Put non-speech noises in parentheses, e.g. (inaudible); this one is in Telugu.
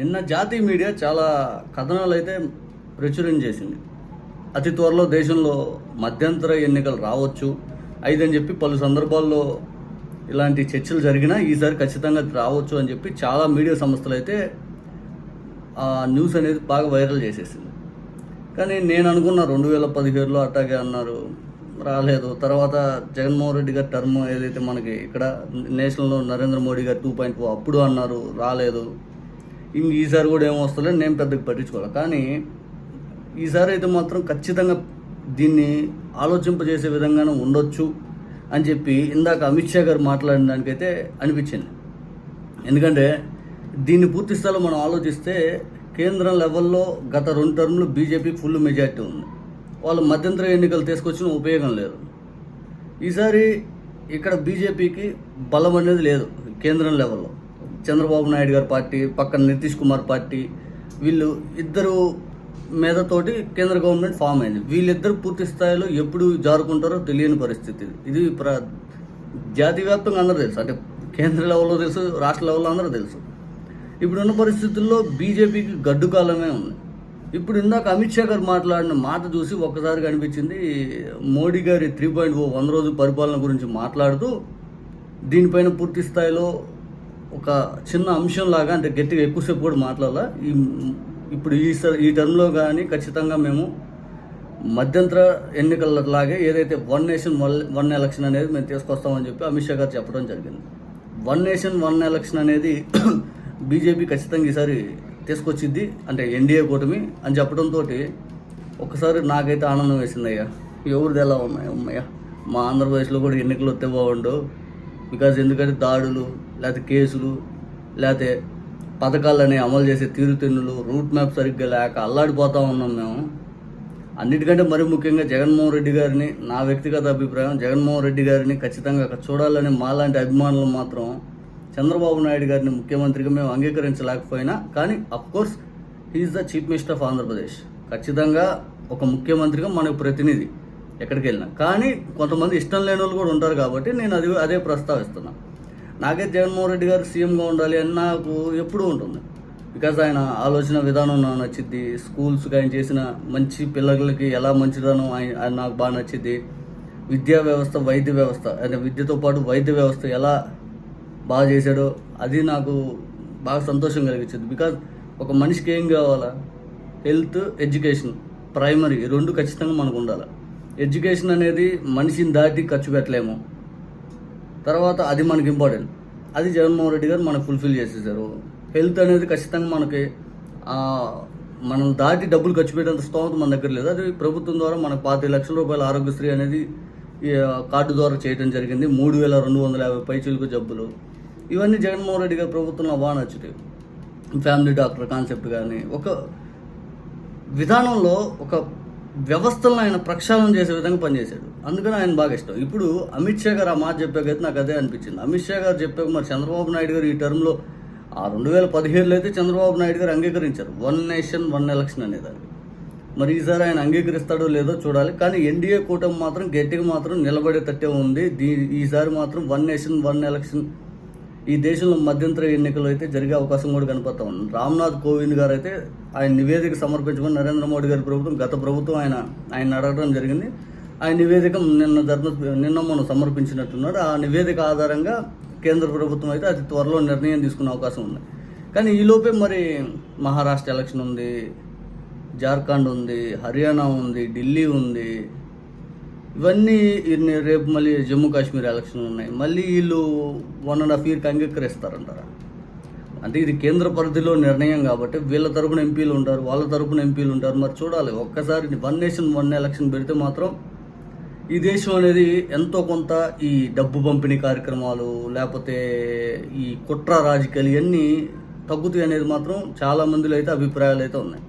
నిన్న జాతీయ మీడియా చాలా కథనాలు అయితే ప్రచురం చేసింది. అతి త్వరలో దేశంలో మధ్యంతర ఎన్నికలు రావచ్చు. అయిదని చెప్పి పలు సందర్భాల్లో ఇలాంటి చర్చలు జరిగినా ఈసారి ఖచ్చితంగా రావచ్చు అని చెప్పి చాలా మీడియా సంస్థలు అయితే ఆ న్యూస్ అనేది బాగా వైరల్ చేసేసింది. కానీ నేను అనుకున్న రెండు వేల పదిహేడులో అట్టాగే అన్నారు రాలేదు. తర్వాత జగన్మోహన్ రెడ్డి గారి టర్మ్ ఏదైతే మనకి ఇక్కడ నేషనల్లో నరేంద్ర మోడీ గారు టూ పాయింట్ అప్పుడు అన్నారు రాలేదు. ఈసారి కూడా ఏమొస్తలేదు నేను పెద్దగా పట్టించుకోవాలి కానీ ఈసారి అయితే మాత్రం ఖచ్చితంగా దీన్ని ఆలోచింపజేసే విధంగానే ఉండొచ్చు అని చెప్పి ఇందాక అమిత్ షా గారు మాట్లాడిన దానికైతే అనిపించింది. ఎందుకంటే దీన్ని పూర్తి స్థాయిలో మనం ఆలోచిస్తే కేంద్రం లెవెల్లో గత రెండు టర్మ్లు బీజేపీ ఫుల్ మెజార్టీ ఉంది. వాళ్ళు మధ్యంతర ఎన్నికలు తీసుకొచ్చిన ఉపయోగం లేదు. ఈసారి ఇక్కడ బీజేపీకి బలం అనేది లేదు కేంద్రం లెవెల్లో. చంద్రబాబు నాయుడు గారి పార్టీ పక్కన నితీష్ కుమార్ పార్టీ వీళ్ళు ఇద్దరు మీదతోటి కేంద్ర గవర్నమెంట్ ఫామ్ అయింది. వీళ్ళిద్దరు పూర్తి స్థాయిలో ఎప్పుడు జారుకుంటారో తెలియని పరిస్థితి. ఇది ప్ర జాతీయ వ్యాప్తంగా అందరూ తెలుసు. అంటే కేంద్ర లెవెల్లో తెలుసు రాష్ట్ర లెవెల్లో అందరూ తెలుసు. ఇప్పుడున్న పరిస్థితుల్లో బీజేపీకి గడ్డు కాలమే ఉంది. ఇప్పుడు ఇందాక అమిత్ షా గారు మాట్లాడిన మాట చూసి ఒక్కసారి కనిపించింది మోడీ గారి త్రీ పాయింట్ ఓ వంద రోజుల పరిపాలన గురించి మాట్లాడుతూ దీనిపైన పూర్తి స్థాయిలో ఒక చిన్న అంశం లాగా అంటే గట్టిగా ఎక్కువసేపు కూడా మాట్లాడాల. ఈ ఇప్పుడు ఈ స- ఈ టర్మ్లో కానీ ఖచ్చితంగా మేము మధ్యంతర ఎన్నికలలాగే ఏదైతే one nation one one election అనేది మేము తీసుకొస్తామని చెప్పి అమిత్ షా గారు చెప్పడం జరిగింది. వన్ నేషన్ వన్ ఎలక్షన్ అనేది (clears throat) బీజేపీ ఖచ్చితంగా ఈసారి తీసుకొచ్చిద్ది. అంటే ఎన్డీఏ కూటమి అని చెప్పడంతో ఒకసారి నాకైతే ఆనందం వేసిందయ్యా. ఎవరిది ఎలా ఉన్నాయా అమ్మయ్యా. మా ఆంధ్రప్రదేశ్లో కూడా ఎన్నికలు వస్తే బాగుండు. బికాజ్ ఎందుకంటే దాడులు లేకపోతే కేసులు లేకపోతే పథకాలని అమలు చేసే తీరుతెన్నులు రూట్ మ్యాప్ సరిగ్గా లేక అల్లాడిపోతూ ఉన్నాం మేము. అన్నిటికంటే మరి ముఖ్యంగా జగన్మోహన్ రెడ్డి గారిని నా వ్యక్తిగత అభిప్రాయం జగన్మోహన్ రెడ్డి గారిని ఖచ్చితంగా అక్కడ చూడాలని మాలాంటి అభిమానులు మాత్రం చంద్రబాబు నాయుడు గారిని ముఖ్యమంత్రిగా మేము అంగీకరించలేకపోయినా కానీ of course he's the chief minister of Andhra Pradesh ఖచ్చితంగా ఒక ముఖ్యమంత్రిగా మనకు ప్రతినిధి. ఎక్కడికి వెళ్ళినా. కానీ కొంతమంది ఇష్టం లేని వాళ్ళు కూడా ఉంటారు కాబట్టి నేను అది అదే ప్రస్తావిస్తున్నా. నాకే జగన్మోహన్ రెడ్డి గారు సీఎంగా ఉండాలి అని నాకు ఎప్పుడూ ఉంటుంది. బికాజ్ ఆయన ఆలోచన విధానం నాకు నచ్చింది. స్కూల్స్కి ఆయన చేసిన మంచి పిల్లలకి ఎలా మంచిదనం ఆయన నాకు బాగా నచ్చింది. విద్యా వ్యవస్థ వైద్య వ్యవస్థ అంటే విద్యతో పాటు వైద్య వ్యవస్థ ఎలా బాగా చేశాడో అది నాకు బాగా సంతోషం కలిగించింది. బికాజ్ ఒక మనిషికి ఏం కావాలా? హెల్త్ ఎడ్యుకేషన్ ప్రైమరీ రెండు ఖచ్చితంగా మనకు ఉండాలి. ఎడ్యుకేషన్ అనేది మనిషిని దాటి ఖర్చు పెట్టలేము. తర్వాత అది మనకి ఇంపార్టెంట్. అది జగన్మోహన్ రెడ్డి గారు మనకు ఫుల్ఫిల్ చేసేసారు. హెల్త్ అనేది ఖచ్చితంగా మనకి మనం దాటి డబ్బులు ఖర్చు పెట్టేంత స్తోమత మన దగ్గర లేదు. అది ప్రభుత్వం ద్వారా మనకు పాతి లక్షల రూపాయల ఆరోగ్యశ్రీ అనేది కార్డు ద్వారా చేయడం జరిగింది. మూడు వేల రెండు వందల యాభై పైచీలకు జబ్బులు. ఇవన్నీ జగన్మోహన్ రెడ్డి గారి ప్రభుత్వంలో బాగా నచ్చుతాయి. ఫ్యామిలీ డాక్టర్ కాన్సెప్ట్ కానీ ఒక విధానంలో ఒక వ్యవస్థలను ఆయన ప్రక్షాళన చేసే విధంగా పనిచేశాడు. అందుకని ఆయన బాగా ఇష్టం. ఇప్పుడు అమిత్ షా గారు ఆ మాట చెప్పాకైతే నాకు అదే అనిపించింది. అమిత్ షా గారు చెప్పాక మరి చంద్రబాబు నాయుడు గారు ఈ టర్మ్లో ఆ రెండు వేల పదిహేడులో అయితే చంద్రబాబు నాయుడు గారు అంగీకరించారు. వన్ నేషన్ వన్ ఎలక్షన్ అనేదాన్ని. మరి ఈసారి ఆయన అంగీకరిస్తాడో లేదో చూడాలి. కానీ ఎన్డీఏ కూటమి మాత్రం గట్టిగా మాత్రం నిలబడేటట్టే ఉంది. దీ ఈసారి మాత్రం వన్ నేషన్ వన్ ఎలక్షన్ ఈ దేశంలో మధ్యంతర ఎన్నికలు అయితే జరిగే అవకాశం కూడా కనపడతా ఉంది. రామ్నాథ్ కోవింద్ గారు అయితే ఆయన నివేదిక సమర్పించమని నరేంద్ర మోడీ గారి ప్రభుత్వం గత ప్రభుత్వం ఆయన ఆయన అడగడం జరిగింది. ఆయన నివేదిక నిన్న ధర్మ నిన్న మనం సమర్పించినట్టున్నారు. ఆ నివేదిక ఆధారంగా కేంద్ర ప్రభుత్వం అయితే అతి త్వరలో నిర్ణయం తీసుకునే అవకాశం ఉంది. కానీ ఈలోపే మరి మహారాష్ట్ర ఎలక్షన్ ఉంది జార్ఖండ్ ఉంది హర్యానా ఉంది ఢిల్లీ ఉంది ఇవన్నీ రేపు మళ్ళీ జమ్మూ కాశ్మీర్ ఎలక్షన్ ఉన్నాయి. మళ్ళీ వీళ్ళు వన్ అండ్ హాఫ్ ఇయర్కి అంగీకరిస్తారంటారా? అంటే ఇది కేంద్ర పరిధిలో నిర్ణయం కాబట్టి వీళ్ళ తరపున ఎంపీలు ఉంటారు వాళ్ళ తరపున ఎంపీలు ఉంటారు. మరి చూడాలి ఒక్కసారి వన్ నేషన్ వన్ ఎలక్షన్ పెడితే మాత్రం ఈ దేశం అనేది ఎంతో కొంత ఈ డబ్బు పంపిణీ కార్యక్రమాలు లేకపోతే ఈ కుట్ర రాజకీయాలు ఇవన్నీ తగ్గుతాయి అనేది మాత్రం చాలా మందిలో అయితే అభిప్రాయాలు అయితే ఉన్నాయి.